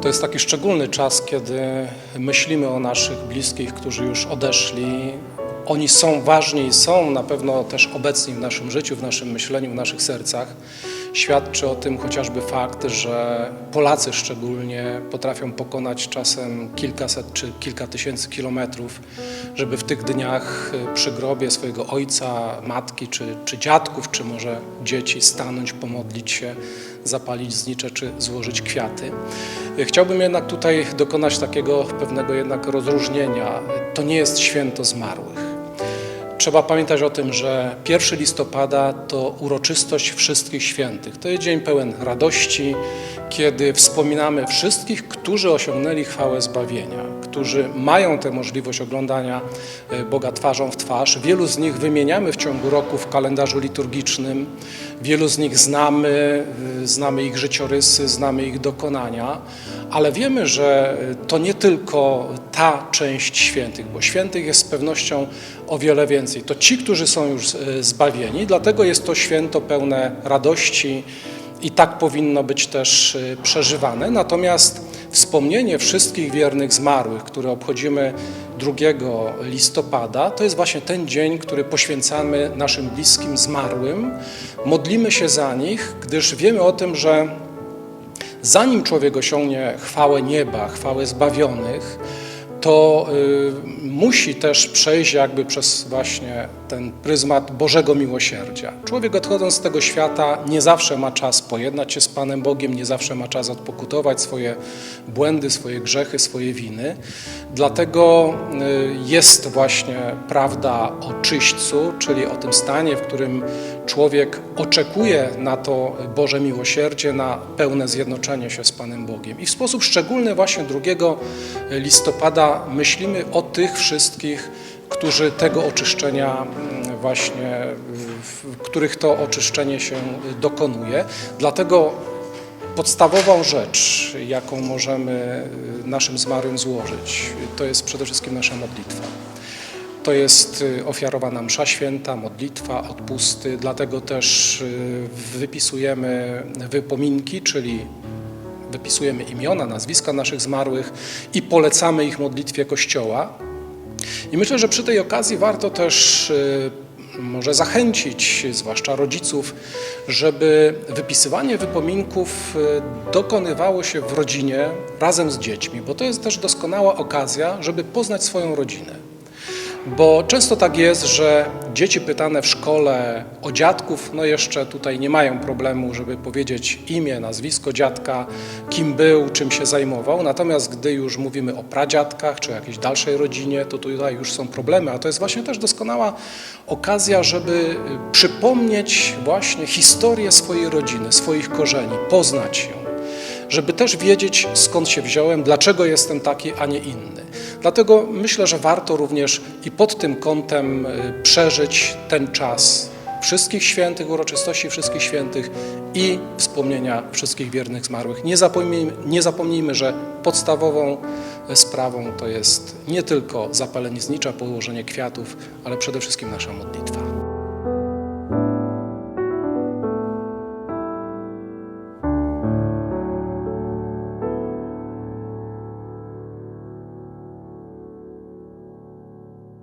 To jest taki szczególny czas, kiedy myślimy o naszych bliskich, którzy już odeszli. Oni są ważni i są na pewno też obecni w naszym życiu, w naszym myśleniu, w naszych sercach. Świadczy o tym chociażby fakt, że Polacy szczególnie potrafią pokonać czasem kilkaset czy kilka tysięcy kilometrów, żeby w tych dniach przy grobie swojego ojca, matki czy, czy dziadków, czy może dzieci stanąć, pomodlić się, zapalić znicze czy złożyć kwiaty. Chciałbym jednak tutaj dokonać takiego pewnego jednak rozróżnienia. To nie jest święto zmarłych. Trzeba pamiętać o tym, że 1 listopada to uroczystość wszystkich świętych. To jest dzień pełen radości, kiedy wspominamy wszystkich, którzy osiągnęli chwałę zbawienia, którzy mają tę możliwość oglądania e, Boga twarzą w twarz. Wielu z nich wymieniamy w ciągu roku w kalendarzu liturgicznym, wielu z nich znamy, e, znamy ich życiorysy, znamy ich dokonania, ale wiemy, że to nie tylko ta część świętych, bo świętych jest z pewnością o wiele więcej. To ci, którzy są już e, zbawieni, dlatego jest to święto pełne radości i tak powinno być też e, przeżywane. Natomiast wspomnienie wszystkich wiernych zmarłych, które obchodzimy 2 listopada, to jest właśnie ten dzień, który poświęcamy naszym bliskim zmarłym. Modlimy się za nich, gdyż wiemy o tym, że zanim człowiek osiągnie chwałę nieba, chwałę zbawionych, to y, musi też przejść jakby przez właśnie ten pryzmat Bożego miłosierdzia. Człowiek odchodząc z tego świata nie zawsze ma czas pojednać się z Panem Bogiem, nie zawsze ma czas odpokutować swoje błędy, swoje grzechy, swoje winy. Dlatego y, jest właśnie prawda o czyśćcu, czyli o tym stanie, w którym człowiek oczekuje na to Boże miłosierdzie, na pełne zjednoczenie się z Panem Bogiem. I w sposób szczególny właśnie 2 listopada myślimy o tych wszystkich, którzy tego oczyszczenia mm, właśnie, których to oczyszczenie się dokonuje. Dlatego podstawową rzecz, jaką możemy naszym zmarłym złożyć, to jest przede wszystkim nasza modlitwa. To jest y, ofiarowana msza święta, modlitwa, odpusty, dlatego też y, wypisujemy wypominki, czyli wypisujemy imiona, nazwiska naszych zmarłych i polecamy ich modlitwie Kościoła. I myślę, że przy tej okazji warto też y, może zachęcić, zwłaszcza rodziców, żeby wypisywanie wypominków dokonywało się w rodzinie razem z dziećmi, bo to jest też doskonała okazja, żeby poznać swoją rodzinę. Bo często tak jest, że dzieci pytane w szkole o dziadków, no jeszcze tutaj nie mają problemu, żeby powiedzieć imię, nazwisko dziadka, kim był, czym się zajmował. Natomiast gdy już mówimy o pradziadkach czy o jakiejś dalszej rodzinie, to tutaj już są problemy. A to jest właśnie też doskonała okazja, żeby przypomnieć właśnie historię swojej rodziny, swoich korzeni, poznać ją żeby też wiedzieć, skąd się wziąłem, dlaczego jestem taki, a nie inny. Dlatego myślę, że warto również i pod tym kątem y, przeżyć ten czas wszystkich świętych, uroczystości wszystkich świętych i wspomnienia wszystkich wiernych zmarłych. Nie zapomnijmy, nie zapomnijmy, że podstawową sprawą to jest nie tylko zapalenie znicza, położenie kwiatów, ale przede wszystkim nasza modlitwa.